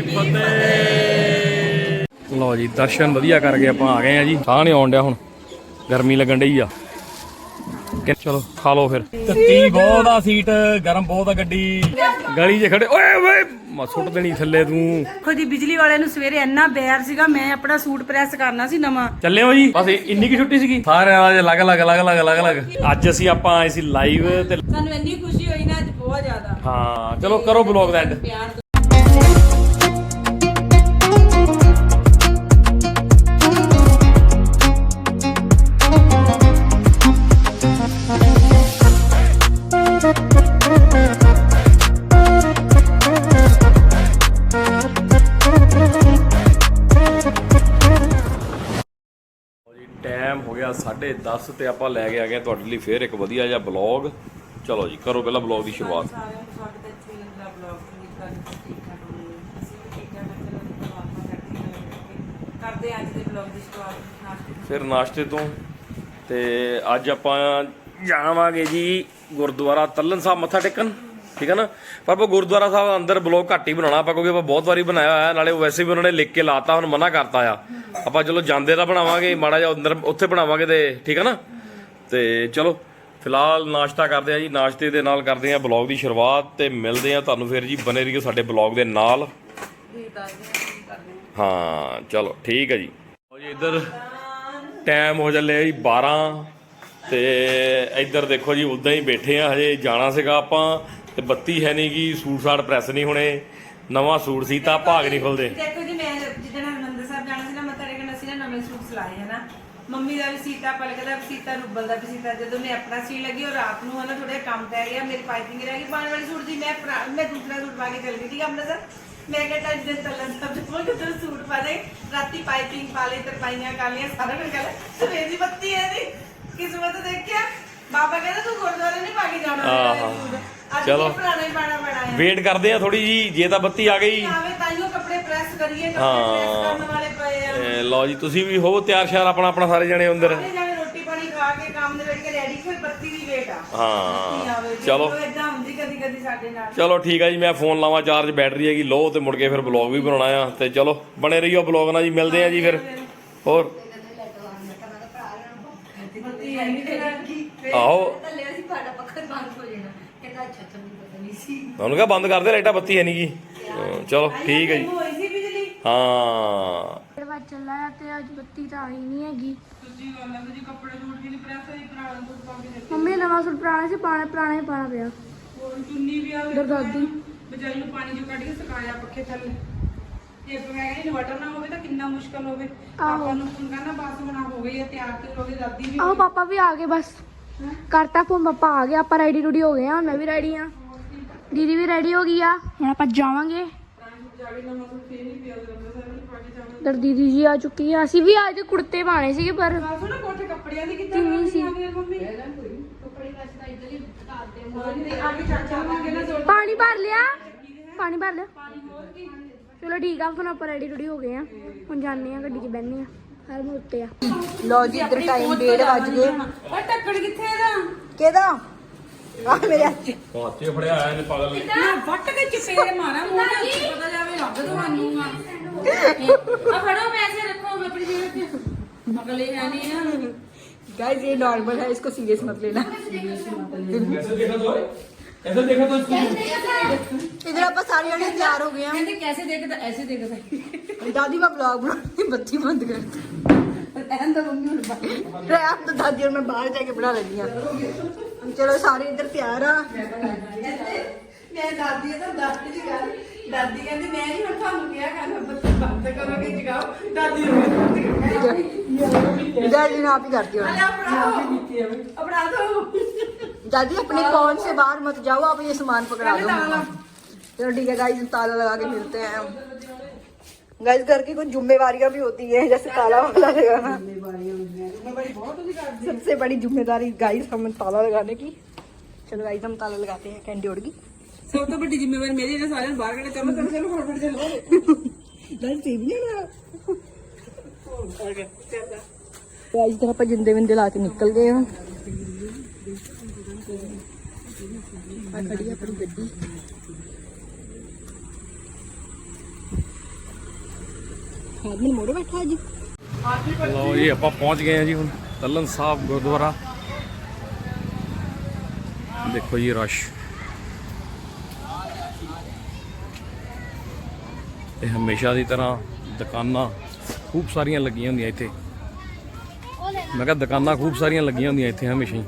ਕੀ ਫਤਿਹ। ਲਓ ਜੀ ਦਰਸ਼ਨ ਵਧੀਆ ਕਰ ਗਏ ਆਪਾਂ ਆ ਗਏ ਆ ਜੀ। ਸਾਹ ਨਹੀਂ ਆਉਣ ਡਿਆ ਹੁਣ ਗਰਮੀ ਲੱਗਣ ਡਈ ਆ। ਚਲੋ ਖਾ ਲਓ ਫਿਰ। ਤੱਤੀ ਬਹੁਤ ਆ ਸੀਟ ਗਰਮ ਬਹੁਤ ਆ ਗੱਡੀ। ਗਲੀ 'ਚ ਖੜੇ ਓਏ ਓਏ ਮੈਂ ਸੁੱਟ ਦੇਣੀ ਥੱਲੇ ਤੂੰ। ਦੇਖੋ ਜੀ ਬਿਜਲੀ ਵਾਲੇ ਨੂੰ ਸਵੇਰੇ ਇੰਨਾ ਬੈਰ ਸੀਗਾ ਮੈਂ ਆਪਣਾ ਸੂਟ ਪ੍ਰੈਸ ਕਰਨਾ ਸੀ ਨਵਾਂ। ਚੱਲੇ ਹੋ ਜੀ। ਬਸ ਇੰਨੀ ਕੀ ਛੁੱਟੀ ਸੀਗੀ। ਸਾਰਿਆਂ ਦਾ ਅਲੱਗ ਅਲੱਗ ਅਲੱਗ ਅਲੱਗ ਅਲੱਗ ਅਲੱਗ। ਅੱਜ ਅਸੀਂ ਆਪਾਂ ਆਏ ਸੀ ਲਾਈਵ ਤੇ ਸਾਨੂੰ ਇੰਨੀ ਖੁਸ਼ੀ ਹੋਈ ਨਾ ਅੱਜ ਬਹੁਤ ਜ਼ਿਆਦਾ। ਹਾਂ ਚਲੋ ਕਰੋ ਬਲੌਗ ਦਾ ਐਂਡ ਗਿਆ 10:30 ਤੇ ਆਪਾਂ ਲੈ ਕੇ ਆ ਗਏ ਤੁਹਾਡੇ ਲਈ ਫੇਰ ਇੱਕ ਵਧੀਆ ਜਿਹਾ ਬਲੌਗ। ਚਲੋ ਜੀ ਕਰੋ ਪਹਿਲਾਂ ਬਲੌਗ ਦੀ ਸ਼ੁਰੂਆਤ। ਸਾਰਿਆਂ ਨੂੰ ਸਵਾਗਤ ਹੈ ਜੀ ਦਾ ਬਲੌਗ ਕਰਦੀ ਅੱਜ ਦੇ ਬਲੌਗ ਦੀ ਨਾਸ਼ਤੇ। ਫਿਰ ਨਾਸ਼ਤੇ ਤੋਂ। ਤੇ ਅੱਜ ਆਪਾਂ ਜਾਵਾਂਗੇ ਜੀ ਗੁਰਦੁਆਰਾ ਤੱਲਨ ਸਾਹਿਬ ਮੱਥਾ ਟੇਕਣ। ਠੀਕ ਹੈ ਨਾ? ਪਰ ਆਪਾਂ ਗੁਰਦੁਆਰਾ ਸਾਹਿਬ ਅੰਦਰ ਬਲੌਗ ਘੱਟ ਹੀ ਬਣਾਉਣਾ, ਆਪਾਂ ਕਿਉਂਕਿ ਆਪਾਂ ਬਹੁਤ ਵਾਰੀ ਬਣਾਇਆ ਹੋਇਆ, ਨਾਲੇ ਵੈਸੇ ਵੀ ਉਹਨਾਂ ਨੇ ਲਿਖ ਕੇ ਲਾਤਾ, ਹੁਣ ਮਨਾ ਕਰਤਾ ਆ। ਆਪਾਂ ਚਲੋ ਜਾਂਦੇ ਦਾ ਬਣਾਵਾਂਗੇ, ਮਾੜਾ ਜਿਹਾ ਅੰਦਰ ਉੱਥੇ ਬਣਾਵਾਂਗੇ ਤੇ, ਠੀਕ ਹੈ ਨਾ? ਤੇ ਚਲੋ, ਫਿਲਹਾਲ ਨਾਸ਼ਤਾ ਕਰਦੇ ਆ ਜੀ, ਨਾਸ਼ਤੇ ਦੇ ਨਾਲ ਕਰਦੇ ਆ ਬਲੌਗ ਦੀ ਸ਼ੁਰੂਆਤ ਤੇ ਮਿਲਦੇ ਆ ਤੁਹਾਨੂੰ ਫਿਰ ਜੀ ਬਨੇ ਰਹੀਓ ਸਾਡੇ ਬਲੌਗ ਦੇ ਨਾਲ। ਹਾਂ, ਚਲੋ, ਠੀਕ ਹੈ ਜੀ। ਲਓ ਜੀ, ਇੱਧਰ ਟਾਈਮ ਹੋ ਚੱਲਿਆ ਜੀ 12 ਤੇ ਇੱਧਰ ਦੇਖੋ ਜੀ, ਉਦਾਂ ਹੀ ਬੈਠੇ ਆ, ਹਜੇ ਜਾਣਾ ਸੀਗਾ ਆਪਾਂ। ਤੇ ਬੱਤੀ ਹੈ ਨਹੀਂ ਗੀ ਸੂਟ ਸਾਟ ਪ੍ਰੈਸ ਨਹੀਂ ਹੋਣੇ ਨਵਾਂ ਸੂਟ ਸੀ ਤਾਂ ਭਾਗ ਨਹੀਂ ਖੁੱਲਦੇ। ਦੇਖੋ ਜੀ ਮੈਂ ਜਿੱਦਣ ਹਰਮੰਦਰ ਸਾਹਿਬ ਜਾਣਾ ਸੀ ਨਾ ਮੱਥਾ ਟੇਕਣ ਅਸੀਂ ਨਾ ਨਵੇਂ ਸੂਟ ਸਿਲਾਏ ਹੈ ਨਾ। ਮੰਮੀ ਦਾ ਵੀ ਸੀਤਾ ਪਲਕ ਦਾ ਵੀ ਸੀਤਾ ਰੁੱਬਲ ਦਾ ਵੀ ਸੀਤਾ ਜਦੋਂ ਮੈਂ ਆਪਣਾ ਸੀ ਲੱਗੀ ਉਹ ਰਾਤ ਨੂੰ ਹਨਾ ਥੋੜਾ ਕੰਮ ਪੈ ਗਿਆ ਮੇਰੀ ਪਾਈਪਿੰਗ ਰਹਿ ਗਈ ਪਾਣ ਵਾਲੀ ਸੂਟ ਦੀ ਮੈਂ ਭਰਾ- ਮੈਂ ਦੂਸਰਾ ਸੂਟ ਪਾ ਕੇ ਚਲ ਗਈ ਠੀਕ ਅੰਮ੍ਰਿਤਸਰ। ਮੈਂ ਕਿਹਾ ਟੱਜ ਦੇ ਤਲਨ ਸਭ ਕਿਤੇ ਸੂਟ ਪਾ ਦੇ ਰਾਤੀ ਪਾਈਪਿੰਗ ਪਾ ਲਈ ਤਰਪਾਈਆਂ ਕਰ ਲਈਆਂ ਸਾਰਾ ਕੁਝ ਕਰ ਲਿਆ। ਸਵੇਰ ਦੀ ਬੱਤੀ ਹੈ ਦੀ ਕਿਸਮਤ ਦੇਖਿਆ? ਬਾਬਾ ਕਹਿੰਦਾ ਤੂੰ ਗੁਰਦੁਆਰੇ ਨਹੀਂ ਪਾ ਕੇ ਜਾਣਾ। ਆਹਾ। ਚਲੋ। ਵੀ ਪੁਰਾਣਾ ਹੀ ਪਾਣਾ ਪੈਣਾ ਹੈ ਵੇਟ ਕਰਦੇ ਆ ਥੋੜੀ ਜੀ ਜੇ ਤਾਂ ਬੱਤੀ ਆ ਗਈ। ਆਵੇ ਤਾਈਓ ਕੱਪੜੇ ਪ੍ਰੈਸ ਕਰੀਏ ਕੱਪੜੇ ਹਾਂ। ਪ੍ਰੈਸ ਕਰਨ ਵਾਲੇ ਪਏ ਆ। ਤੇ ਲਓ ਜੀ ਤੁਸੀਂ ਵੀ ਹੋ ਤਿਆਰ ਸ਼ਿਆਰ ਆਪਣਾ ਆਪਣਾ ਸਾਰੇ ਜਣੇ ਅੰਦਰ। ਸਾਰੇ ਜਾਣੇ ਰੋਟੀ ਪਾਣੀ ਖਾ ਕੇ ਕੰਮ ਦੇ ਵਿੱਚ ਰੈਡੀ ਫਿਰ ਬੱਤੀ ਦੀ ਵੇਟ ਆ। ਹਾਂ। ਚਲੋ। ਇਦਾਂ ਹੁੰਦੀ ਕਦੀ ਕਦੀ ਸਾਡੇ ਨਾਲ। ਚਲੋ ਠੀਕ ਆ ਜੀ ਮੈਂ ਫੋਨ ਲਾਵਾਂ ਚਾਰਜ ਬੈਟਰੀ ਹੈਗੀ ਲੋ ਤੇ ਮੁੜ ਕੇ ਫਿਰ ਬਲੌਗ ਵੀ ਬਣਾਉਣਾ ਆ। ਤੇ ਚਲੋ ਬਣੇ ਰਹੀਓ ਬਲੌਗ ਨਾਲ ਜੀ ਮਿਲਦੇ ਆ ਜੀ ਫਿਰ। ਹੋਰ? ਬੱਤੀ ਹੈ ਨਹੀਂ ਤੇ ਆਓ ਥੱਲੇ ਅਸੀਂ ਸਾਡਾ ਪੱਖਾ ਬੰਦ ਹੋ ਜਾਣਾ। ਕਹਿੰਦਾ ਅੱਛਾ ਅੱਛਾ ਮੈਨੂੰ ਪਤਾ ਨਹੀਂ ਸੀ। ਤੁਹਾਨੂੰ ਕਹਾ ਬੰਦ ਕਰ ਦੇ ਲਾਈਟਾਂ ਬੱਤੀ ਹੈ ਨਹੀਂ ਗੀ ਚਲੋ ਠੀਕ ਹੈ ਜੀ। ਹੋਈ ਸੀ ਬਿਜਲੀ। ਹਾਂ। ਦਰਵਾਜ਼ਾ ਚੱਲਾ ਆ ਤੇ ਅੱਜ ਬੱਤੀ ਤਾਂ ਆਈ ਨਹੀਂ ਹੈਗੀ। ਤੁਸੀਂ ਵਾਲਾ ਜੀ ਕੱਪੜੇ ਸੂਟ ਵੀ ਨਹੀਂ ਪ੍ਰੈਸ ਹੋਈ ਪੁਰਾਣਾ ਸੂਟ ਪਾ ਕੇ ਦੇਖੋ ਮੰਮੀ ਨਵਾਂ ਸੂਟ ਪੁਰਾਣਾ ਸੀ ਪਾਣਾ ਪੁਰਾਣਾ ਹੀ ਪਾਣਾ ਪਿਆ। ਹੋਰ ਚੁੰਨੀ ਵੀ ਆ ਦਰਦਾਦੀ ਬਜਾਈ ਨੂੰ ਪਾਣੀ ਚੋਂ ਕੱਢ ਕੇ ਸੁਕਾਇਆ ਪੱਖੇ ਥੱਲੇ। ਜੇ ਮੈਂ ਕਹਿੰਦੀ ਇਨਵਰਟਰ ਨਾ ਹੋਵੇ ਤਾਂ ਕਿੰਨਾ ਮੁਸ਼ਕਲ ਹੋਵੇ। ਆਪਾਂ ਨੂੰ ਫੋਨ ਕਰਨਾ ਬਸ ਬਣਾ ਹੋ ਗਈ ਹੈ ਤਿਆਰ ਤੇ ਹੋ ਗਈ ਦਾਦੀ ਵੀ ਆਹੋ ਪਾਪਾ ਵੀ ਆ ਗਏ ਬਸ। ਕਰਤਾ ਫੋਨ ਪਾਪਾ ਆ ਗਏ ਆਪਾਂ ਰੈਡੀ ਰੂਡੀ ਹੋ ਗਏ ਆ ਮੈਂ ਵੀ ਰੈਡੀ ਆ ਦੀਦੀ ਵੀ ਰੈਡੀ ਹੋ ਗਈ ਆ ਹੁਣ ਆਪਾਂ ਜਾਵਾਂਗੇ। ਦਰ ਦੀਦੀ ਜੀ ਆ ਚੁੱਕੀ ਆ ਅਸੀਂ ਵੀ ਅੱਜ ਕੁੜਤੇ ਪਾਣੇ ਸੀਗੇ ਪਰ ਕੋਠੇ ਕੱਪੜਿਆਂ ਦੀ ਕਿੱਦਾਂ ਕਿੰਨੀ ਸੀ? ਮੰਮੀ। ਪਾਣੀ ਭਰ ਲਿਆ? ਪਾਣੀ ਭਰ ਲਿਆ? ਚਲੋ ਠੀਕ ਆ ਹੁਣ ਆਪਾਂ ਰੈਡੀ ਰੂਡੀ ਹੋ ਗਏ ਆ ਹੁਣ ਜਾਂਦੇ ਆ ਗੱਡੀ 'ਚ ਬੈਠਨੇ ਆ ਹਰ ਮੈਂ ਉੱਤੇ ਆ ਲਓ ਜੀ ਇੱਧਰ ਟਾਈਮ 1:30 ਵੱਜ ਗਏ ਓਏ ਟੱਕੜ ਕਿੱਥੇ ਇਹਦਾ ਕਿਹਦਾ ਆ ਮੇਰੇ ਹੱਥ 'ਚ। ਹੱਥ 'ਚ ਫੜਿਆ ਆਇਆ ਨੇ ਪਾਗਲ ਨੇ ਮੈਂ ਵੱਟ ਕੇ ਚਪੇੜ ਮਾਰਾਂ ਮੂੰਹ ਤੇ ਪਤਾ ਜਾਵੇ ਲੱਗ ਤੁਹਾਨੂੰ ਆ ਆ ਫੜੋ ਪੈਸੇ ਰੱਖੋ ਮੈਂ ਆਪਣੀ ਜੇਬ 'ਚ ਮਗਲੇ ਹੈ ਨਹੀਂ ਆ गाइस ये नॉर्मल है इसको सीरियस मत लेना कैसे देखा तो कैसे देखा तो इधर आप सारे जने तैयार हो गए हैं ਕਹਿੰਦੇ कैसे देखता ऐसे देखता दादी का ब्लॉग बनानी बत्ती बंद कर ਐਨ ਤਾਂ ਮੰਮੀ ਹੁਣ ਬਾਹਰ रहे आप तो दादी और मैं बाहर जाके बना लेनी है चलो सारे इधर तैयार आ ਮੈਂ ਦਾਦੀ ਤਾਂ ਦਾਦੀ ਦੀ ਗੱਲ ਦਾਦੀ ਕਹਿੰਦੀ ਮੈਂ ਨਹੀਂ ਹੁਣ ਤੁਹਾਨੂੰ ਕਿਹਾ ਕਰਨਾ ਬੱਤੀ ਬੰਦ ਕਰੋ ਕਿ ਜਗਾਓ ਦਾਦੀ ਨੂੰ दादी ने आप ही करती हो ਆਪਣਾ ਦੋ दादी अपने कौन से बाहर मत जाओ आप ये सामान पकड़ा दो चलो ठीक है गाइस ताला लगा के मिलते हैं गाइस घर की कुछ जिम्मेवारियां भी होती है जैसे ताला वाला लगाना सबसे बड़ी जिम्मेदारी गाइस हम ताला लगाने की चलो गाइस हम ताला लगाते हैं कैंडी उड़ गई ਸਭ ਤੋਂ ਵੱਡੀ ਜ਼ਿੰਮੇਵਾਰੀ ਮੇਰੀ ਹੈ ਸਾਰਿਆਂ ਨੂੰ ਬਾਹਰ ਕੱਢ ਚਲੋ ਚਲੋ ਚਲੋ ਫਟਾਫਟ ਚਲੋ। ਨਾਲ ਟੀਵੀ ਨਹੀਂ ਲਗਾ ਤੇ ਅੱਜ ਤਾਂ ਆਪਾਂ ਜਿੰਦੇ ਵਿੰਦੇ ਲਾ ਕੇ ਨਿਕਲ ਗਏ ਹਾਂ। ਆ ਖੜੀ ਆਪਣੀ ਗੱਡੀ। ਆਦਮੀ ਮੋੜੇ ਬੈਠਾ ਜੀ ਲੋ ਜੀ ਆਪਾਂ ਪਹੁੰਚ ਗਏ ਹਾਂ ਜੀ ਹੁਣ ਤਲਨ ਸਾਹਿਬ ਗੁਰਦੁਆਰਾ। ਦੇਖੋ ਜੀ ਰਸ਼। ਤੇ ਹਮੇਸ਼ਾ ਦੀ ਤਰ੍ਹਾਂ ਦੁਕਾਨਾਂ ਖੂਬ ਸਾਰੀਆਂ ਲੱਗੀਆਂ ਹੁੰਦੀਆਂ ਇੱਥੇ। ਮੈਂ ਕਿਹਾ ਦੁਕਾਨਾਂ ਖੂਬ ਸਾਰੀਆਂ ਲੱਗੀਆਂ ਹੁੰਦੀਆਂ ਇੱਥੇ ਹਮੇਸ਼ਾ ਹੀ।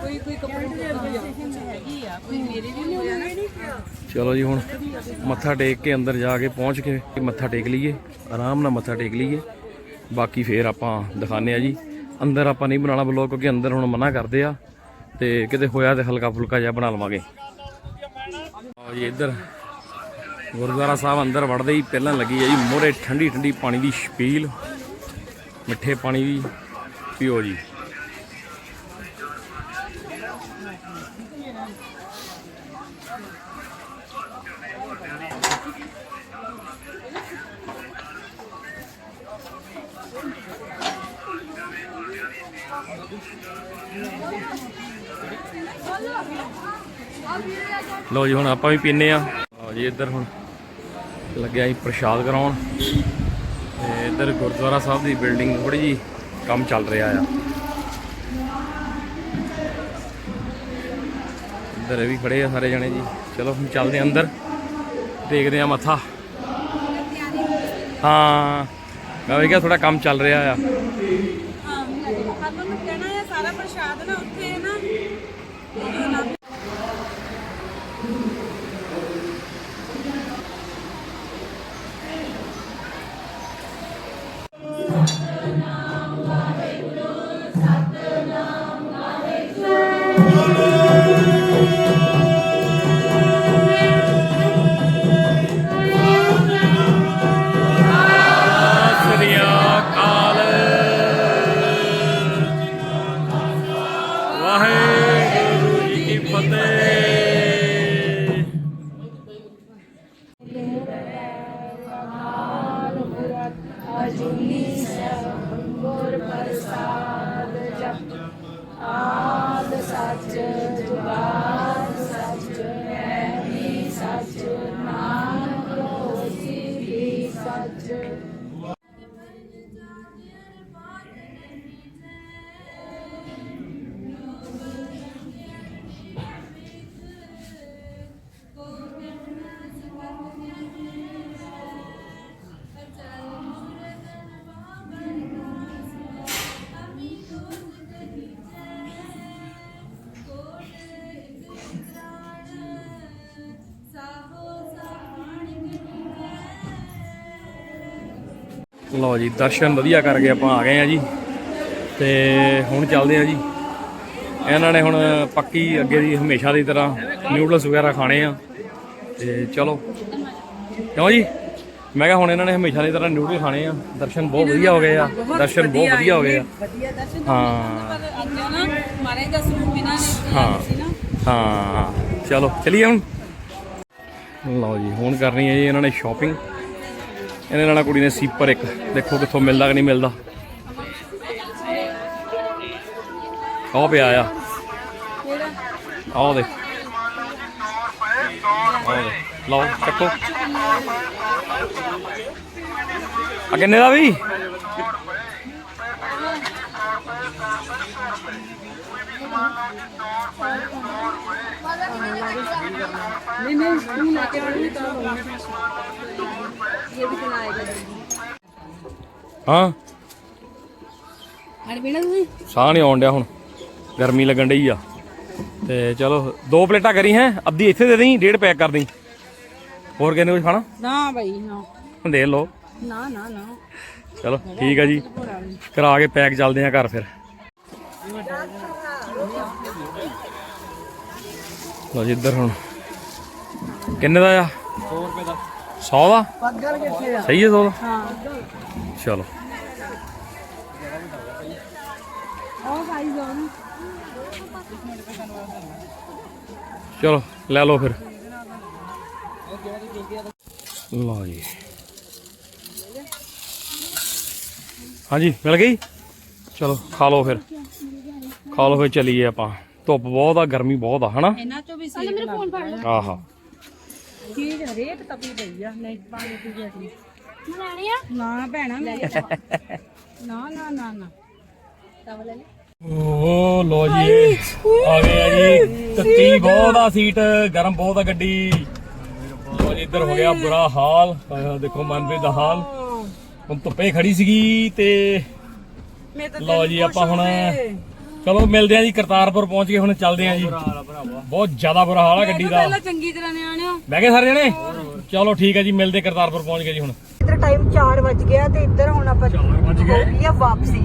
ਕੋਈ ਕੋਈ ਕੱਪੜੇ ਦੀ ਹੈਗੀ ਆ ਕੋਈ ਮੇਰੇ ਵੀ ਹੋਇਆ ਨਾ ਚਲੋ ਜੀ ਹੁਣ ਮੱਥਾ ਟੇਕ ਕੇ ਅੰਦਰ ਜਾ ਕੇ ਪਹੁੰਚ ਕੇ ਮੱਥਾ ਟੇਕ ਲਈਏ। ਆਰਾਮ ਨਾਲ ਮੱਥਾ ਟੇਕ ਲਈਏ। ਬਾਕੀ ਫੇਰ ਆਪਾਂ ਦਿਖਾਣੇ ਆ ਜੀ। ਅੰਦਰ ਆਪਾਂ ਨਹੀਂ ਬਣਾਉਣਾ ਬਲੌਗ ਕਿਉਂਕਿ ਅੰਦਰ ਹੁਣ ਮਨਾ ਕਰਦੇ ਆ ਤੇ ਕਿਤੇ ਹੋਇਆ ਤੇ ਹਲਕਾ ਫੁਲਕਾ ਜਿਹਾ ਬਣਾ ਲਵਾਂਗੇ। ਆਓ ਜੀ ਇੱਧਰ ਗੁਰਦੁਆਰਾ ਸਾਹਿਬ ਅੰਦਰ ਵੜਦੇ ਹੀ ਪਹਿਲਾਂ ਲੱਗੀ ਹੈ ਜੀ, ਮੋਰੇ ਠੰਡੀ ਠੰਡੀ ਪਾਣੀ ਦੀ ਛਪੀਲ ਮਿੱਠੇ ਪਾਣੀ ਦੀ ਪੀਓ ਜੀ। ਲਓ ਜੀ, ਹੁਣ ਆਪਾਂ ਵੀ ਪੀਨੇ ਆ ਲਓ ਜੀ, ਇੱਧਰ ਹੁਣ ਲੱਗਿਆ ਜੀ ਪ੍ਰਸ਼ਾਦ ਕਰਾਉਣ। ਤੇ ਇੱਧਰ ਗੁਰਦੁਆਰਾ ਸਾਹਿਬ ਦੀ ਬਿਲਡਿੰਗ ਥੋੜੀ ਜੀ ਕੰਮ ਚੱਲ ਰਿਹਾ ਆ। ਇੱਧਰ ਵੀ ਖੜੇ ਆ ਸਾਰੇ ਜਣੇ ਜੀ। ਚਲੋ, ਹੁਣ ਚੱਲਦੇ ਆ ਅੰਦਰ। ਦੇਖਦੇ ਆ ਮੱਥਾ। ਹਾਂ, ਮੈਂ ਵੀ ਕਿਹਾ ਥੋੜਾ ਕੰਮ ਚੱਲ ਰਿਹਾ ਆ। ਸੱਚ ਜੁਗਾ ਲਓ ਜੀ ਦਰਸ਼ਨ ਵਧੀਆ ਕਰਕੇ ਆਪਾਂ ਆ ਗਏ ਆ ਜੀ। ਤੇ ਹੁਣ ਚੱਲਦੇ ਆ ਜੀ। ਇਹਨਾਂ ਨੇ ਹੁਣ ਪੱਕੀ ਅੱਗੇ ਦੀ ਹਮੇਸ਼ਾ ਦੀ ਤਰ੍ਹਾਂ ਨਿਊਡਲਸ ਵਗੈਰਾ ਖਾਣੇ ਆ। ਤੇ ਚਲੋ। ਕਿਉਂ ਜੀ? ਮੈਂ ਕਿਹਾ ਹੁਣ ਇਹਨਾਂ ਨੇ ਹਮੇਸ਼ਾ ਦੀ ਤਰ੍ਹਾਂ ਨਿਊਡਲ ਖਾਣੇ ਆ। ਦਰਸ਼ਨ ਬਹੁਤ ਵਧੀਆ ਹੋ ਗਏ ਆ। ਦਰਸ਼ਨ ਬਹੁਤ ਵਧੀਆ ਹੋ ਗਏ ਆ। ਹਾਂ। ਹਾਂ। ਹਾਂ। ਚਲੋ ਚਲੀਏ ਹੁਣ। ਲਓ ਜੀ ਹੁਣ ਕਰਨੀ ਹੈ ਜੀ ਇਹਨਾਂ ਨੇ ਸ਼ਾਪਿੰਗ ਇਹਨੇ ਨਾਲ ਕੁੜੀ ਨੇ ਸੀਪਰ ਇੱਕ। ਦੇਖੋ ਕਿੱਥੋਂ ਮਿਲਦਾ ਕਿ ਨਹੀਂ ਮਿਲਦਾ। ਆਹ ਪਿਆ ਆ। ਆਹ ਦੇ ਲਓ, ਚੱਕੋ। ਆ ਕਿੰਨੇ ਦਾ ਵੀ? ਨਹੀਂ ਨਹੀਂ, ਤੂੰ ਲੈ ਕੇ ਆਉਣੀ ਤਾਂ। ਇਹ ਵੀ ਬਣਾਏਗਾ ਹਾਂ। ਹਰ ਬਿਨਾ ਤੁਸੀਂ? ਸਾਹ ਨਹੀਂ ਆਉਣ ਡਿਆ ਹੁਣ। ਗਰਮੀ ਲੱਗਣ ਡਈ ਆ। ਤੇ ਚਲੋ ਦੋ ਪਲੇਟਾਂ ਕਰੀ ਹੈ। ਅੱਧੀ ਇੱਥੇ ਦੇ ਦੇਈ ਡੇਢ ਪੈਕ ਕਰ ਦੇਈ। ਹੋਰ ਕਹਿੰਦੇ ਕੁਝ ਖਾਣਾ? ਨਾ ਭਾਈ ਨਾ। ਦੇ ਲਓ। ਨਾ ਨਾ ਨਾ। ਚਲੋ ਠੀਕ ਆ ਜੀ। ਕਰਾ ਕੇ ਪੈਕ ਚੱਲਦੇ ਆ ਘਰ ਫਿਰ। ਲੋ ਜੀ ਇੱਧਰ ਹੁਣ। ਕਿੰਨੇ ਦਾ ਆ? 100 ਰੁਪਏ ਦਾ। 100 ਦਾ? ਪੱਗਰ ਕਿੱਥੇ ਆ? ਸਹੀ ਹੈ 100 ਦਾ? ਹਾਂ। ਚਲੋ। ਚਲੋ ਲੈ ਲਓ ਫਿਰ। ਲਓ ਜੀ। ਹਾਂਜੀ ਮਿਲ ਗਈ? ਚਲੋ ਖਾ ਲਓ ਫਿਰ। ਖਾ ਲਓ ਫਿਰ ਚਲੀਏ ਆਪਾਂ। ਧੁੱਪ ਬਹੁਤ ਆ ਗਰਮੀ ਬਹੁਤ ਆ ਹਨਾ? ਇਹਨਾਂ ਚੋਂ ਵੀ ਸੀ। ਮੇਰੇ ਫੋਨ ਫੜ ਲਓ। ਆਹਾ। ਚੀਜ਼ ਹਰੇਕ ਤਪੀ ਪਈ ਆ ਨਹੀਂ ਪਾਣੀ ਪੀ ਗਿਆ ਸੀ ਲੈਣੀ ਆ? ਨਾ ਭੈਣਾ ਮੈਂ ਨਾ ਨਾ ਨਾ ਨਾ। ਓ ਲੋ ਜੀ ਆ ਗਏ ਆ ਜੀ। ਤੱਤੀ ਬਹੁਤ ਆ ਸੀਟ ਗਰਮ ਬਹੁਤ ਆ ਗੱਡੀ। ਲੋ ਜੀ ਇੱਧਰ ਹੋ ਗਿਆ ਬੁਰਾ ਹਾਲ। ਆਹ ਦੇਖੋ ਮਨਪ੍ਰੀਤ ਦਾ ਹਾਲ। ਹੁਣ ਧੁੱਪੇ ਖੜੀ ਸੀਗੀ ਤਾਂ ਲੋ ਜੀ ਆਪਾਂ ਹੁਣ ਚਲੋ ਮਿਲਦੇ ਆ ਜੀ ਕਰਤਾਰਪੁਰ ਪਹੁੰਚ ਗਏ ਹੁਣ ਚੱਲਦੇ ਆ ਜੀ। ਬਹੁਤ ਜ਼ਿਆਦਾ ਬੁਰਾ ਹਾਲ ਆ ਗੱਡੀ ਦਾ। ਪਹਿਲਾਂ ਚੰਗੀ ਤਰ੍ਹਾਂ ਨਿਆਣਿਓ ਬਹਿ ਗਏ ਸਾਰੇ ਜਣੇ? ਚਲੋ ਠੀਕ ਹੈ ਜੀ ਮਿਲਦੇ ਕਰਤਾਰਪੁਰ ਪਹੁੰਚ ਗਏ ਜੀ ਹੁਣ। ਇੱਧਰ ਟਾਈਮ 4 ਵਜ ਗਿਆ ਤੇ ਇੱਧਰ ਹੁਣ ਆਪਾਂ ਵੱਜ ਗਏ। ਹੋ ਗਈ ਆ ਵਾਪਸੀ।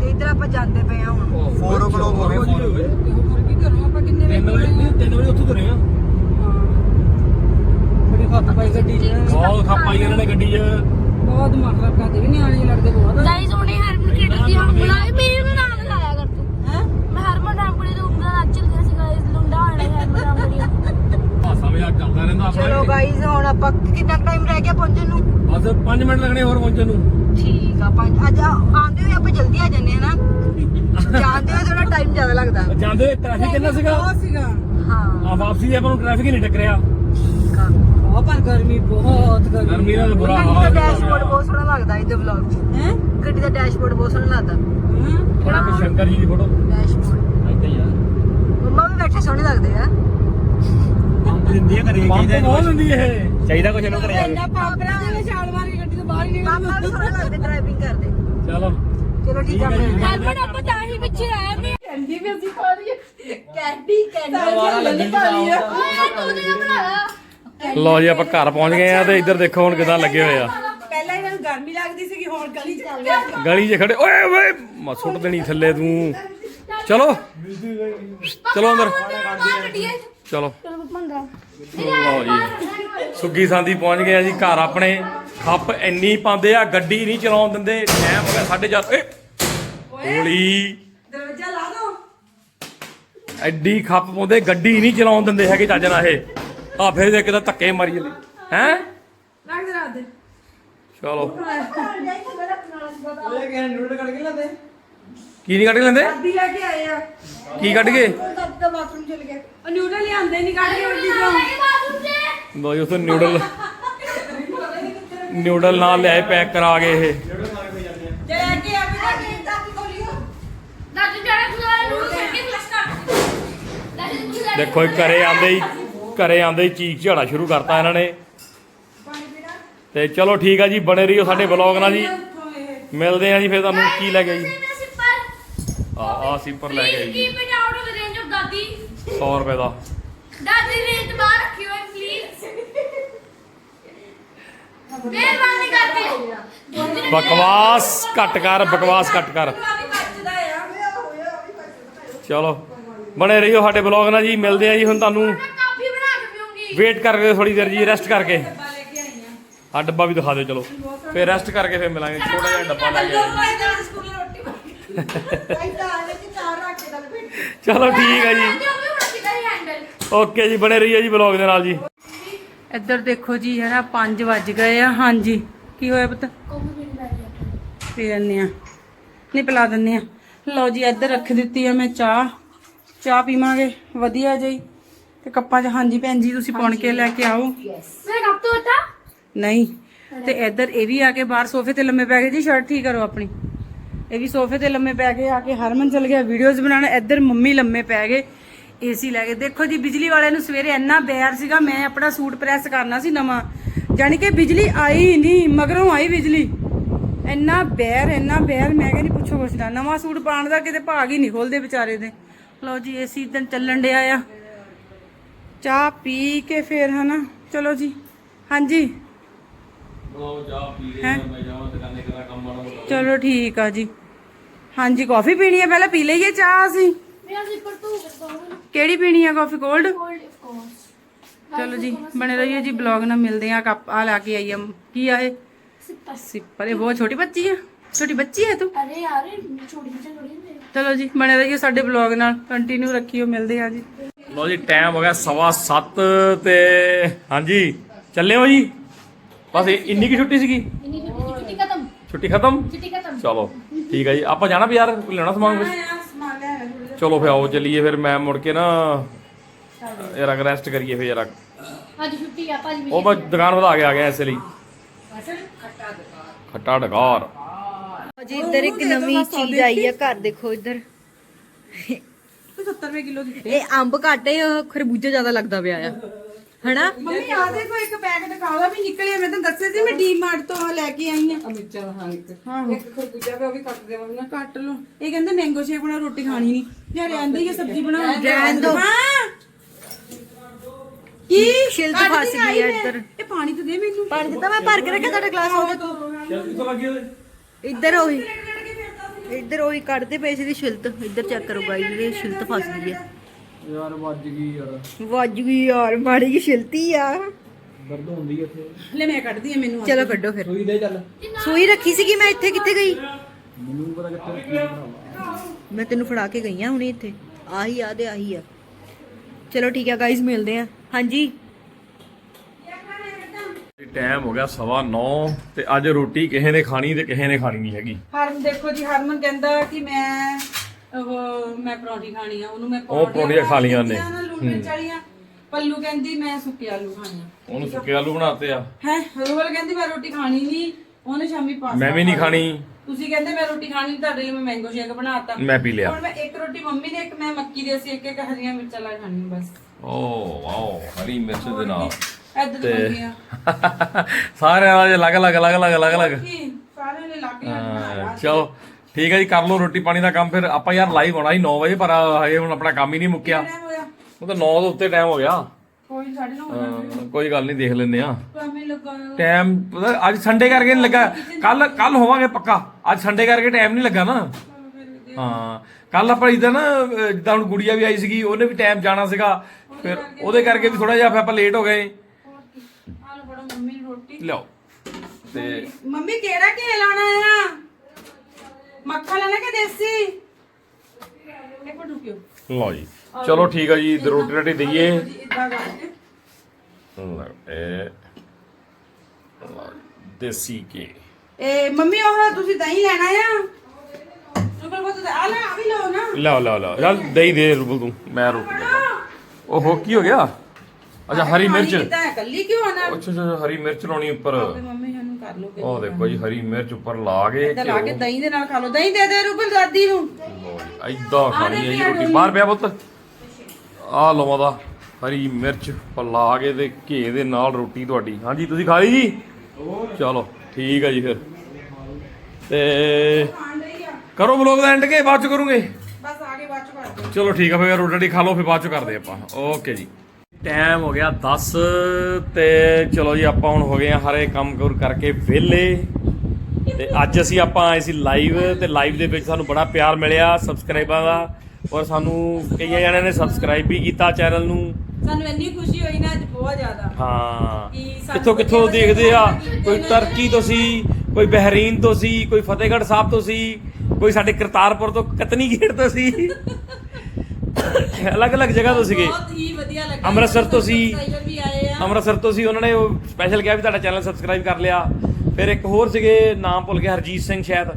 ਤੇ ਇੱਧਰ ਆਪਾਂ ਜਾਂਦੇ ਪਏ ਆ ਹੁਣ। ਫੋਰ ਬਲੌਗ ਹੋ ਗਏ ਫੋਰ ਹੋ ਗਏ ਹੋਰ ਕੀ ਕਰੂੰ ਆਪਾਂ ਕਿੰਨੇ ਵਜੇ 3 ਵਜੇ 3 ਵਜੇ ਉੱਥੋਂ ਤੁਰੇ ਆ। ਬੜੀ ਹੱਥ ਪਾਈ ਗੱਡੀ 'ਚ। ਬਹੁਤ ਖਾਪਾਈ ਇਹਨਾਂ ਨੇ ਗੱਡੀ 'ਚ। ਬਹੁਤ ਮਤਲਬ ਕਰਦੇ ਵੀ ਨਿਆਣੇ ਲੜਦੇ ਬਹੁਤ। ਗਾਈਸ ਉਹਨੇ ਹਰਮਨ ਖੇਡ ਦੀ ਬੁਲਾਏ ਮੇਰੇ ਨੂੰ ਨਾਮ ਲਾਇਆ ਕਰ ਤੂੰ ਹੈ ਮੈਂ ਹਰਮਨ ਰਾਮਪੁਰੇ ਦੇ ਉਂਗਲਾਂ ਨਾਲ ਚੱਲ ਗਿਆ ਸੀ ਗਾਈਸ ਲੁੰਡਾ ਹਰਮਨ ਰਾਮਪੁਰੇ ਹਾਸਾ ਮਜ਼ਾਕ ਚੱਲਦਾ ਰਹਿੰਦਾ ਆਪਣਾ ਚਲੋ ਗਾਈਜ਼ ਹੁਣ ਆਪਾਂ ਕਿੰਨਾ ਟਾਈਮ ਰਹਿ ਗਿਆ ਪਹੁੰਚਣ ਨੂੰ? ਬਸ 5 ਮਿੰਟ ਲੱਗਣੇ ਹੋਰ ਪਹੁੰਚਣ ਨੂੰ। ਠੀਕ ਆ ਪੰਜ ਅੱਜ ਆ- ਆਉਂਦੇ ਹੋਏ ਆਪਾਂ ਜਲਦੀ ਆ ਜੰਨੇ ਆ ਨਾ। ਜਾਂਦੇ ਹੋਏ ਥੋੜਾ ਟਾਈਮ ਜ਼ਿਆਦਾ ਲੱਗਦਾ। ਜਾਂਦੇ ਟ੍ਰੈਫਿਕ ਕਿੰਨਾ ਸੀਗਾ? ਸੀਗਾ। ਹਾਂ। ਆ ਵਾਪਸੀ ਦੇ ਆਪਾਂ ਨੂੰ ਟ੍ਰੈਫਿਕ ਹੀ ਨਹੀਂ ਟੱਕਰਿਆ। ਠੀਕ ਆ। ਬਹੁਤ ਪਰ ਗਰਮੀ ਬਹੁਤ ਗਰਮੀ। ਨਾਲ ਬੁਰਾ ਗੱਡੀ ਦਾ ਹਾਲ ਡੈਸ਼ਬੋਰਡ ਬਹੁਤ ਸੋਹਣਾ ਲੱਗਦਾ ਇਹਦੇ ਵਲੌਗ 'ਚ। ਹੈ? ਗੱਡੀ ਦਾ ਡੈਸ਼ਬੋਰਡ ਬਹੁਤ ਸੋਹਣਾ ਲੱਗਦਾ। ਥੋੜਾ ਕਿ ਸ਼ੰਕਰ ਜੀ ਦੀ ਫੋਟੋ ਡੈਸ਼ਬੋਰਡ ਬੈਠੇ ਸੋਹਣੇ ਲੱਗਦੇ ਆ। ਦਿੰਦੀ ਹੈ ਘਰੇ ਚਾਹੀਦਾ ਬਹੁਤ ਦਿੰਦੀ ਇਹ। ਚਾਹੀਦਾ ਕੁਛ ਇਹਨੂੰ ਘਰੇ ਇੰਨਾ ਪਾਪਰਾ ਦੇ ਛਾਲ ਮਾਰ ਕੇ ਗੱਡੀ ਤੋਂ ਬਾਹਰ ਹੀ ਨਿਕਲ। ਪਾਪਾ ਵੀ ਸੋਹਣੇ ਲੱਗਦੇ ਡਰਾਈਵਿੰਗ ਕਰਦੇ। ਚਲੋ। ਚਲੋ ਠੀਕ ਆ ਹਰਮਨ ਆਪਾਂ ਤਾਂ ਹੀ ਪਿੱਛੇ ਆਏ ਮੈਂ ਕੈਂਡੀ ਵੀ ਅਸੀਂ ਖਾ ਰਹੀ ਹੈ ਕੈਂਡੀ। ਕੈਂਡੀ ਓਏ ਤੂੰ ਤੇ ਬਣਾ ਲਾ ਲਓ ਜੀ ਆਪਾਂ ਘਰ ਪਹੁੰਚ ਗਏ ਆ ਤੇ ਇੱਧਰ ਦੇਖੋ ਹੁਣ ਕਿਦਾਂ ਲੱਗੇ ਹੋਏ ਆ। ਪਹਿਲਾਂ ਇਹਨਾਂ ਨੂੰ ਗਰਮੀ ਲੱਗਦੀ ਸੀਗੀ ਹੁਣ ਗਲੀ ਚ ਚੱਲ ਰਿਹਾ ਗਲੀ 'ਚ ਖੜੇ ਓਏ ਓਏ ਮੈਂ ਸੁੱਟ ਦੇਣੀ ਥੱਲੇ ਤੂੰ। ਚਲੋ। ਚਲੋ ਅੰਦਰ। ਚਲੋ। ਚਲੋ ਲਓ ਜੀ। ਸੁੱਗੀ ਸਾਂਦੀ ਪਹੁੰਚ ਗਏ ਆ ਜੀ ਘਰ ਆਪਣੇ। ਖੱਪ ਇੰਨੀ ਪਾਉਂਦੇ ਆ ਗੱਡੀ ਨਹੀਂ ਚਲਾਉਣ ਦਿੰਦੇ। ਟਾਈਮ ਹੋ ਗਿਆ 4:30 ਏ ਗੋਲੀ। ਦਰਵਾਜ਼ਾ ਲਾ ਦੋ। ਐਡੀ ਖੱਪ ਪਾਉਂਦੇ ਗੱਡੀ ਨਹੀਂ ਚਲਾਉਣ ਦਿੰਦੇ ਹੈਗੇ ਚੱਜ ਨਾਲ ਇਹ। ਆ ਫਿਰ ਦੇ ਕਿਦਾ ਧੱਕੇ ਮਾਰੀ ਜਾਂਦੇ। ਹੈ? ਰੱਖ ਦੇ ਰਾਤ ਦੇ। ਚਲੋ। ਕੀ ਨਹੀਂ ਕੱਢ ਕੇ ਲੈਂਦੇ? ਅੱਧੀ ਲੈ ਕੇ ਆਏ ਆ। ਕੀ ਕੱਢ ਕੇ? ਤਾਂ ਬਾਥਰੂਮ ਚਲ ਗਏ। ਉਹ ਨਿਊਡਲ ਲਿਆਂਦੇ ਨਹੀਂ ਕੱਢ ਕੇ ਉੱਡੀ ਜੀ ਉਥੇ ਨਿਊਡਲ ਨਿਊਡਲ ਨਾਲ ਲਿਆਏ ਪੈਕ ਕਰਾ ਕੇ ਇਹ। ਜੇ ਲੈ ਕੇ ਆ ਵੀ ਤਾਂ ਕੀ ਤਾਂ ਕੀ ਖੋਲੀਓ ਦਾਦੂ ਜਾਣਾ ਖੁਦਾ ਨੂੰ ਛੱਡ ਕੇ ਫਲਸ਼ ਕਰ। ਦਾਦੂ ਖੁਦਾ ਦੇਖੋ ਇਹ ਘਰੇ ਆਂਦੇ ਹੀ ਘਰੇ ਆਂਦੇ ਹੀ ਚੀਕ ਝਾੜਾ ਸ਼ੁਰੂ ਕਰਤਾ ਇਹਨਾਂ ਨੇ। ਤੇ ਚਲੋ ਠੀਕ ਆ ਜੀ ਬਣੇ ਰਹੀਓ ਸਾਡੇ ਬਲੌਗ ਨਾਲ ਜੀ। ਮਿਲਦੇ ਆ ਜੀ ਫਿਰ ਤੁਹਾਨੂੰ ਕੀ ਲੈ ਗਏ ਜੀ ਆ ਆ ਸਿੰਪਰ ਲੈ ਗਏ ਜੀ। Keep it out of the range of ਦਾਦੀ? 100 ਰੁਪਏ ਦਾ। ਦਾਦੀ ਰੇਂਜ ਬਾਹਰ ਰੱਖਿਓ ਪਲੀਜ਼ ਮਿਹਰਬਾਨੀ ਕਰਕੇ ਬਕਵਾਸ ਘੱਟ ਕਰ ਬਕਵਾਸ ਘੱਟ ਕਰ। ਚਲੋ ਬਣੇ ਰਹੀਓ ਸਾਡੇ ਬਲੌਗ ਨਾਲ ਜੀ ਮਿਲਦੇ ਆ ਜੀ ਹੁਣ ਤੁਹਾਨੂੰ। ਕੇ ਵੇਟ ਕਰਕੇ ਥੋੜੀ ਦੇਰ ਜੀ ਰੈਸਟ ਕਰਕੇ। ਆ। ਡੱਬਾ ਵੀ ਦਿਖਾ ਦਿਓ ਚਲੋ। ਫਿਰ ਰੈਸਟ ਕਰਕੇ ਫਿਰ ਮਿਲਾਂਗੇ ਛੋਟਾ ਜਿਹਾ ਡੱਬਾ ਲੈ ਕੇ ਚਲੋ ਠੀਕ ਹੈ ਜੀ। ਓਕੇ ਜੀ ਬਣੇ ਰਹੀਓ ਜੀ ਬਲੌਗ ਦੇ ਨਾਲ ਜੀ। ਇੱਧਰ ਦੇਖੋ ਜੀ ਹੈ ਨਾ 5 ਵੱਜ ਗਏ ਆ। ਹਾਂਜੀ ਕੀ ਹੋਇਆ ਪੁੱਤ? ਪੀ ਲੈਂਦੇ ਆ। ਨਹੀਂ ਪਿਲਾ ਦਿੰਦੇ ਆ। ਲਓ ਜੀ ਇੱਧਰ ਰੱਖ ਦਿੱਤੀ ਆ ਮੈਂ ਚਾਹ। ਚਾਹ ਪੀਵਾਂਗੇ ਵਧੀਆ ਜੀ ਤੇ ਕੱਪਾਂ 'ਚ ਹਾਂਜੀ ਭੈਣ ਜੀ ਤੁਸੀਂ ਪੁਣ ਕੇ ਲੈ ਕੇ ਆਓ। ਮੈਂ ਕੱਪ ਤੋਂ ਉਠਾ ਨਹੀਂ ਤੇ ਇੱਧਰ ਇਹ ਵੀ ਆ ਕੇ ਬਾਹਰ ਸੋਫੇ ਤੇ ਲੰਮੇ ਪੈ ਗਏ ਜੀ ਸ਼ਰਟ ਠੀਕ ਕਰੋ ਆਪਣੀ। ਇਹ ਵੀ ਸੋਫੇ ਤੇ ਲੰਮੇ ਪੈ ਗਏ, ਆ ਕੇ ਹਰਮਨ ਚਲ ਗਿਆ ਵੀਡੀਓਜ਼ ਬਣਾਉਣ, ਇੱਧਰ ਮੰਮੀ ਲੰਮੇ ਪੈ ਗਏ ਏਸੀ ਲੈ ਕੇ ਦੇਖੋ ਜੀ, ਬਿਜਲੀ ਵਾਲੇ ਨੂੰ ਸਵੇਰੇ ਇੰਨਾ ਬੈਰ ਸੀਗਾ, ਮੈਂ ਆਪਣਾ ਸੂਟ ਪ੍ਰੈਸ ਕਰਨਾ ਸੀ ਨਵਾਂ। ਜਾਣੀ ਕਿ ਬਿਜਲੀ ਆਈ ਨਹੀਂ, ਮਗਰੋਂ ਆਈ ਬਿਜਲੀ। ਇੰਨਾ ਬੈਰ ਇੰਨਾ ਬੈਰ, ਮੈਂ ਕਹਿੰਦੀ ਪੁੱਛੋ ਕੁਛ ਨਾ। ਨਵਾਂ ਸੂਟ ਪਾਉਣ ਦਾ ਕਿਤੇ ਭਾਗ ਹੀ ਨਹੀਂ ਖੋਲਦੇ ਵਿਚਾਰੇ ਦੇ। ਲਓ ਜੀ ਏਸੀ ਤਾਂ ਚੱਲਣ ਡਿਆ ਆ। ਚਾਹ ਪੀ ਕੇ ਫੇਰ ਹਨਾ, ਚਲੋ ਜੀ। ਹਾਂਜੀ। ਬਣਾਓ ਚਾਹ ਪੀ ਹੈਂ? ਲੈ ਮੈਂ ਜਾਵਾਂ ਦੁਕਾਨੇ ਕਰਾ ਕੰਮ ਮਾੜਾ ਮੋਟਾ ਚਲੋ ਠੀਕ ਆ ਜੀ। ਹਾਂਜੀ ਕਾਫੀ ਪੀਣੀ ਹੈ ਪਹਿਲਾਂ ਪੀ ਲਈਏ ਚਾਹ ਅਸੀਂ। ਮੇਰਾ ਤੋਂ ਕਿਹੜੀ ਪੀਣੀ ਆ coffee cold? Cold of course ਚਲੋ ਜੀ ਬਣੇ ਰਹੀਏ ਜੀ ਬਲੌਗ ਨਾਲ ਮਿਲਦੇ ਆ ਕੱਪ ਆ ਲਾ ਕੇ ਆਈ ਆ। ਕੀ ਆ ਇਹ? ਸਿੱਪਰ। ਸਿੱਪਰ ਇਹ ਬਹੁਤ ਛੋਟੀ ਬੱਚੀ ਆ। ਛੋਟੀ ਬੱਚੀ ਹੈ ਤੂੰ? ਅਰੇ ਯਾਰ ਛੋਟੀ ਜਿਹੀ ਥੋੜੀ ਹੁੰਦੀ ਚਲੋ ਜੀ ਬਣੇ ਰਹੀਏ ਸਾਡੇ ਬਲੌਗ ਨਾਲ। ਕੰਟੀਨਿਊ ਰੱਖਿਓ ਮਿਲਦੇ ਆ ਜੀ। ਲੋ ਜੀ ਟਾਈਮ ਹੋ ਗਿਆ ਸਵਾ 7 ਤੇ ਹਾਂਜੀ ਚੱਲੇ ਹੋ ਜੀ? ਬਸ ਇਹ- ਇੰਨੀ ਕੀ ਛੁੱਟੀ ਸੀਗੀ? ਇੰਨੀ ਛੁੱਟੀ ਛੁੱਟੀ ਖਤਮ। ਛੁੱਟੀ ਖਤਮ? ਛੁੱਟੀ ਖਤਮ। ਚਲੋ ਠੀਕ ਹੈ ਜੀ। ਆਪਾਂ ਜਾਣਾ ਵੀ ਯਾਰ ਕੋਈ ਲੈਣਾ ਸਮਾਨ ਕੁਛ? ਚਲੋ ਫਿਰ ਆਓ ਚੱਲੀਏ ਫਿਰ। ਮੈਂ ਮੁੜ ਕੇ ਨਾ ਯਾਰ ਰੈਸਟ ਕਰੀਏ ਫਿਰ ਯਾਰ ਅੱਜ ਛੁੱਟੀ ਆ ਭਾਜੀ ਉਹ ਮੈਂ ਦੁਕਾਨ ਵਧਾ ਕੇ ਆ ਗਿਆ ਇਸੇ ਲਈ। ਖੱਟਾ ਡਕਾਰ। ਜੀ ਇੱਧਰ ਇੱਕ ਨਵੀਂ ਚੀਜ਼ ਆਈ ਆ ਘਰ ਦੇਖੋ ਇੱਧਰ। 70 ਰੁਪਏ ਕਿਲੋ ਦੀ ਇਹ ਅੰਬ ਘਾਟੇ ਖਰਬੂਜਾ ਜ਼ਿਆਦਾ ਲੱਗਦਾ ਪਿਆ ਆ। ਹਨਾ? ਮੰਮੀ ਆ ਦੇਖੋ ਇੱਕ ਪੈਕਟ ਕਾਲਾ ਵੀ ਨਿਕਲਿਆ। ਮੈਂ ਤਾਂ ਦੱਸਿਆ ਸੀ ਮੈਂ ਡੀਮਾਰਟ ਤੋਂ ਲੈ ਕੇ ਆਈ ਆ ਅਮਿਰਚਾ ਹਾਂ ਇੱਕ। ਇੱਕ ਖਰਬੂਜਾ ਵੀ ਉਹ ਵੀ ਕੱਟ ਦੇਵਾਂਗੇ ਨਾ। ਕੱਟ ਲਓ। ਇਹ ਕਹਿੰਦੇ ਮੈਂਗੋ ਸ਼ੇਕ ਬਣਾ ਰੋਟੀ ਖਾਣੀ ਨਹੀਂ। ਯਾਰ ਰਹਿੰਦੇ ਹੀ ਸਬਜ਼ੀ ਬਣਾ ਰਹਿਣ ਦਿਓ। ਹਾਂ। ਕੀ? ਛਿਲਕ ਕੱਢ ਫਸ ਗਈ। ਇੱਧਰ। ਇਹ ਪਾਣੀ ਤਾਂ ਦੇ ਮੈਨੂੰ। ਪਾਣੀ ਦਿੱਤਾ ਮੈਂ ਭਰ ਕੇ ਰੱਖਿਆ ਤੁਹਾਡਾ ਗਲਾਸ ਹੋ ਕਿੱਥੋਂ ਲੱਗੀ ਉਹਦੇ? ਇੱਧਰ ਉਹੀ। ਇੱਧਰ ਉਹੀ ਕੱਢਦੇ ਪਏ ਸੀ ਦੀ ਛਿਲਤ ਇੱਧਰ ਚੈੱਕ ਕਰੋ ਗਾਈ ਜਿਹੜੀ ਛਿਲਤ ਫਸ ਗਈ ਆ। ਯਾਰ ਵੱਜ ਗਈ ਯਾਰ। ਵੱਜ ਗਈ ਯਾਰ ਮਾੜੀ ਜਿਹੀ ਛਿਲਤੀ ਆ। ਦਰਦ ਹੁੰਦੀ ਇੱਥੇ। ਲੈ ਮੈਂ ਕੱਢਦੀ ਆ ਮੈਨੂੰ ਚਲੋ ਕੱਢੋ ਫਿਰ। ਸੂਈ ਦੇ ਚੱਲ। ਸੂਈ ਰੱਖੀ ਸੀਗੀ ਮੈਂ ਇੱਥੇ ਕਿੱਥੇ ਗਈ? ਮੈਨੂੰ ਪਤਾ ਕਿੱਥੇ ਰੱਖੀ ਆ ਭਰਾਵਾ। ਮੈਂ ਤੈਨੂੰ ਫੜਾ ਕੇ ਗਈ ਆ ਹੁਣੇ ਇੱਥੇ। ਆਹੀ ਆ ਤੇ ਆਹੀ ਆ। ਚਲੋ ਠੀਕ ਆ ਗਾਇਜ਼ ਮਿਲਦੇ ਆ। ਹਾਂਜੀ। ਟਾਈਮ ਹੋ ਗਿਆ ਸਵਾ 9 ਤੇ ਅੱਜ ਰੋਟੀ ਕਿਸੇ ਨੇ ਖਾਣੀ ਤੇ ਕਿਸੇ ਨੇ ਖਾਣੀ ਨਹੀਂ ਹੈਗੀ। ਹਰਮਨ ਦੇਖੋ ਜੀ ਹਰਮਨ ਕਹਿੰਦਾ ਕਿ ਮੈਂ ਉਹ ਮੈਂ ਪਰੌਂਠੀ ਖਾਣੀ ਆ ਉਹਨੂੰ ਮੈਂ ਉਹ ਪਰੌਂਠੀਆਂ ਖਾ ਲਈਆਂ ਨਾ, ਲੂਣ ਮਿਰਚ ਵਾਲੀਆਂ। ਪੱਲੂ ਕਹਿੰਦੀ ਮੈਂ ਸੁੱਕੇ ਆਲੂ ਖਾਣੇ ਆ। ਉਹਨੂੰ ਸੁੱਕੇ ਆਲੂ ਬਣਾਤੇ ਆ। ਹੈ ਰੋਹਲ ਕਹਿੰਦੀ ਮੈਂ ਰੋਟੀ ਖਾਣੀ ਨਹੀਂ ਉਹਨੇ ਸ਼ਾਮੀ ਪਾਸਤਾ ਮੈਂ ਵੀ ਨਹੀਂ ਖਾਣੀ। ਤੁਸੀਂ ਕਹਿੰਦੇ ਮੈਂ ਰੋਟੀ ਖਾਣੀ ਨੀ, ਤੁਹਾਡੇ ਲਈ ਮੈਂ ਮੈਂਗੋ ਸ਼ੇਕ ਬਣਾਤਾ। ਮੈਂ ਪੀ ਲਿਆ। ਹੁਣ ਮੈਂ ਇੱਕ ਰੋਟੀ ਮੰਮੀ ਨੇ ਇੱਕ ਮੈਂ ਮੱਕੀ ਦੀ ਅਸੀਂ ਇੱਕ ਇੱਕ ਹਰੀਆਂ ਮਿਰਚਾਂ ਲਾ ਖਾਣੀ ਬਸ। ਓ ਵਾਓ ਹਰੀ ਮਿਰਚ ਦੇ ਨਾਲ। ਇੱਧਰ ਮੰਗੀਆਂ ਸਾਰਿਆਂ ਦਾ ਅਲੱਗ ਅਲੱਗ ਅਲੱਗ ਅਲੱਗ ਅਲੱਗ ਅਲੱਗ ਕੀ? ਸਾਰਿਆਂ ਨੇ ਲੱਗ ਹਾਂ, ਚਲੋ। ਠੀਕ ਹੈ ਜੀ ਕਰ ਲਓ ਰੋਟੀ ਪਾਣੀ ਦਾ ਕੰਮ ਫਿਰ ਆਪਾਂ ਯਾਰ ਲਾਈਵ ਹੋਣਾ ਸੀ 9 ਵਜੇ ਪਰ ਹਜੇ ਹੁਣ ਆਪਣਾ ਕੰਮ ਹੀ ਨਹੀਂ ਮੁੱਕਿਆ। ਟਾਈਮ ਹੋਇਆ? ਉਹ ਤਾਂ 9 ਦੇ ਉੱਤੇ ਟਾਈਮ ਹੋ ਗਿਆ। ਕੋਈ ਗੱਲ ਨਹੀਂ ਦੇਖ ਲੈਂਦੇ ਆ ਲੱਗਾ। ਟਾਈਮ ਪਤਾ ਅੱਜ ਸੰਡੇ ਕਰਕੇ ਨਹੀਂ ਲੱਗਾ। ਕੱਲ ਕੱਲ ਹੋਵਾਂਗੇ ਪੱਕਾ। ਅੱਜ ਸੰਡੇ ਕਰਕੇ ਟਾਈਮ ਨਹੀਂ ਲੱਗਾ ਨਾ। ਹਾਂ ਕੱਲ ਆਪਾਂ ਇਦਾਂ ਨਾ ਅਹ, ਜਿੱਦਾਂ ਹੁਣ ਗੁੜੀਆ ਵੀ ਆਈ ਸੀਗੀ ਉਹਨੇ ਵੀ ਟਾਈਮ ਜਾਣਾ ਸੀਗਾ। ਫਿਰ ਉਹਦੇ ਕਰਕੇ ਵੀ ਥੋੜਾ ਜਿਹਾ ਫਿਰ ਆਪਾਂ ਲੇਟ ਹੋ ਗਏ। ਆਲੂ ਬੜਾ ਮੰਮੀ ਨੂੰ ਰੋਟੀ। ਲਿਆਓ। ਤੇ ਮੰਮੀ ਕਿਹੜਾ ਘੇ ਲਾਣਾ ਆ? ਮੱਖਾ ਲੈਣਾ ਕਿ ਦੇਸੀ? ਇੱਕ ਮਿੰਟ ਰੁਕਿਓ ਲਓ ਜੀ। ਚਲੋ ਠੀਕ ਆ ਜੀ ਰੋਟੀ ਰਾਟੀ ਦਈਏ। ਇਦਾਂ ਕਰਕੇ ਲਓ, ਇਹ ਲਓ ਜੀ, ਦੇਸੀ ਕੇ ਇਹ ਮੰਮੀ ਉਹ ਤੁਸੀਂ ਦਹੀਂ ਲੈਣਾ ਆ? ਰੁਕਲ ਕੋ ਆ ਲੈ ਆ ਵੀ ਲਓ ਨਾ। ਲਓ ਲਓ ਲਓ ਚੱਲ ਦਹੀਂ ਦੇ ਰੁਬਲ ਤੂੰ ਮੈਂ ਰੋਟੀ ਲੈਂਦਾ। ਉਹ ਹੋ ਕੀ ਹੋ ਗਿਆ? ਅੱਛਾ ਹਰੀ ਮਿਰਚ। ਕਿਦਾਂ ਹੈ ਕੱਲੀ ਕਿਉਂ ਆ ਨਾਲ ਅੱਛਾ ਅੱਛਾ ਹਰੀ ਮਿਰਚ ਲਾਉਣੀ ਉੱਪਰ। ਮੰਮੀ। ਕਰ ਲਓ ਕਿ ਉਹ ਦੇਖੋ ਜੀ ਹਰੀ ਮਿਰਚ ਉੱਪਰ ਲਾ ਕੇ ਇਦਾਂ ਲਾ ਕੇ ਦਹੀਂ ਦੇ ਨਾਲ ਖਾ ਲਓ। ਦਹੀਂ ਦੇ ਦੇ ਰੁਬਲ ਦਾਦੀ ਨੂੰ। ਐਦਾਂ ਖਾਣੀ ਹੈ ਜੀ ਰੋਟੀ। ਬਾਹਰ ਪਿਆ ਪੁੱਤ। ਆ ਲਓ ਮਾਤਾ ਹਰੀ ਮਿਰਚ ਉੱਪਰ ਲਾ ਕੇ ਤੇ ਘੇ ਦੇ ਨਾਲ ਰੋਟੀ ਤੁਹਾਡੀ। ਹਾਂਜੀ ਤੁਸੀਂ ਖਾ ਲਈ ਜੀ? ਚਲੋ ਠੀਕ ਹੈ ਜੀ ਫਿਰ। ਤੇ ਕਰੋ ਬਲੌਗ ਦਾ ਐਂਡ ਕੇ ਬਾਅਦ ਚ ਕਰੂੰਗੇ। ਬਸ ਆ ਕੇ ਬਾਅਦ ਚ ਕਰ ਦਿਓ ਚਲੋ ਠੀਕ ਆ ਫਿਰ ਰੋਟੀ ਰਾਟੀ ਖਾ ਲਓ ਫਿਰ ਬਾਅਦ ਚ ਕਰਦੇ ਆਪਾਂ। ਓਕੇ ਜੀ। ਟਾਈਮ ਹੋ ਗਿਆ 10 ਤੇ ਚਲੋ ਜੀ ਆਪਾਂ ਹੁਣ ਹੋ ਗਏ ਆ ਹਰੇ ਕੰਮ ਕਰ ਕਰਕੇ ਵਿਹਲੇ। ਤੇ ਅੱਜ ਅਸੀਂ ਆਪਾਂ ਆਏ ਸੀ ਲਾਈਵ ਤੇ ਲਾਈਵ ਦੇ ਵਿੱਚ ਸਾਨੂੰ ਬੜਾ ਪਿਆਰ ਮਿਲਿਆ ਸਬਸਕ੍ਰਾਈਬਰਾਂ ਦਾ ਔਰ ਸਾਨੂੰ ਕਈਆਂ ਜਣਿਆਂ ਨੇ ਸਬਸਕ੍ਰਾਈਬ ਵੀ ਕੀਤਾ ਚੈਨਲ ਨੂੰ। ਸਾਨੂੰ ਇੰਨੀ ਖੁਸ਼ੀ ਹੋਈ ਨਾ ਅੱਜ ਬਹੁਤ ਜ਼ਿਆਦਾ। ਹਾਂ। ਕਿੱਥੋਂ ਕਿੱਥੋਂ ਦੇਖਦੇ ਆ? ਕੋਈ ਟਰਕੀ ਤੋਂ ਸੀ ਕੋਈ ਬਹਿਰੀਨ ਤੋਂ ਸੀ ਕੋਈ ਫਤਿਹਗੜ੍ਹ ਸਾਹਿਬ ਤੋਂ ਸੀ ਕੋਈ ਸਾਡੇ ਕਰਤਾਰਪੁਰ ਤੋਂ ਕਤਨੀ ਗੇਟ ਤੋਂ ਸੀ। ਅਲੱਗ-ਅਲੱਗ ਜਗ੍ਹਾ ਤੋਂ ਸੀਗੇ। ਬਹੁਤ ਹੀ ਵਧੀਆ ਲੱਗਾ। ਅੰਮ੍ਰਿਤਸਰ ਤੋਂ ਸੀ। Subscriber ਵੀ ਆਏ ਆ। ਅੰਮ੍ਰਿਤਸਰ ਤੋਂ ਸੀ ਉਹਨਾਂ ਨੇ ਉਹ ਸਪੈਸ਼ਲ ਕਿਹਾ ਵੀ ਤੁਹਾਡਾ ਚੈਨਲ ਸਬਸਕ੍ਰਾਈਬ ਕਰ ਲਿਆ। ਫਿਰ ਇੱਕ ਹੋਰ ਸੀਗੇ ਨਾਮ ਭੁੱਲ ਗਿਆ ਹਰਜੀਤ ਸਿੰਘ ਸ਼ਾਇਦ।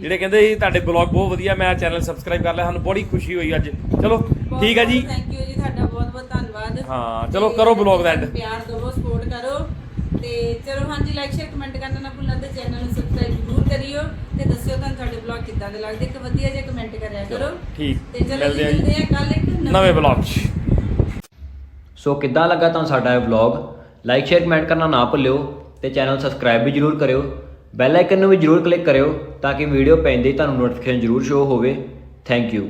ਜਿਹੜੇ ਕਹਿੰਦੇ ਸੀ ਤੁਹਾਡੇ ਬਲੌਗ ਬਹੁਤ ਵਧੀਆ ਮੈਂ ਚੈਨਲ ਸਬਸਕ੍ਰਾਈਬ ਕਰ ਲਿਆ। ਸਾਨੂੰ ਬੜੀ ਖੁਸ਼ੀ ਹੋਈ ਅੱਜ। ਚਲੋ ਠੀਕ ਹੈ ਜੀ। ਥੈਂਕ ਯੂ ਜੀ ਤੁਹਾਡਾ ਬਹੁਤ ਬਹੁਤ ਧੰਨਵਾਦ। ਹਾਂ ਚਲੋ ਕਰੋ ਬਲੌਗ ਦਾ ਐਂਡ ਪਿਆਰ ਦਿਵੋ ਸਪੋਰਟ ਕਰੋ। ਤੇ ਚਲੋ ਹਾਂਜੀ ਲਾਈਕ ਸ਼ੇਅਰ ਕਮੈਂਟ ਕਰਨਾ ਨਾ ਭੁੱਲਣਾ ਤੇ ਚੈਨਲ ਨੂੰ ਸਬਸਕ੍ਰਾਈਬ ਜ਼ਰੂਰ ਕਰਿਓ। ਤੇ ਦੱਸਿਓ ਤੁਹਾਨੂੰ ਸਾਡੇ ਬਲੌਗ ਕਿੱਦਾਂ ਦੇ ਲੱਗਦੇ। ਇੱਕ ਵਧੀਆ ਜਿਹਾ ਕਮੈਂਟ ਕਰਿਆ ਕਰੋ। ਠੀਕ। ਤੇ ਚਲੋ ਜੀ ਮਿਲਦੇ ਆ ਜੀ ਮਿਲਦੇ ਆ ਕੱਲ ਇੱਕ ਨਵੇਂ ਬਲੌਗ 'ਚ। ਸੋ ਕਿੱਦਾਂ ਲੱਗਾ ਤੁਹਾਨੂੰ ਸਾਡਾ ਇਹ ਵਲੌਗ ਲਾਈਕ ਸ਼ੇਅਰ ਕਮੈਂਟ ਕਰਨਾ ਨਾ ਭੁੱਲਿਓ ਤੇ ਚੈਨਲ ਸਬਸਕ੍ਰਾਈਬ ਵੀ ਜਰੂਰ ਕਰਿਓ। ਬੈਲ ਆਈਕਨ ਨੂੰ ਵੀ ਜਰੂਰ ਕਲਿੱਕ ਕਰਿਓ ਤਾਂ ਕਿ ਵੀਡੀਓ ਪੈਂਦੇ ਹੀ ਤੁਹਾਨੂੰ ਨੋਟੀਫਿਕੇਸ਼ਨ ਜਰੂਰ ਸ਼ੋ ਹੋਵੇ। Thank you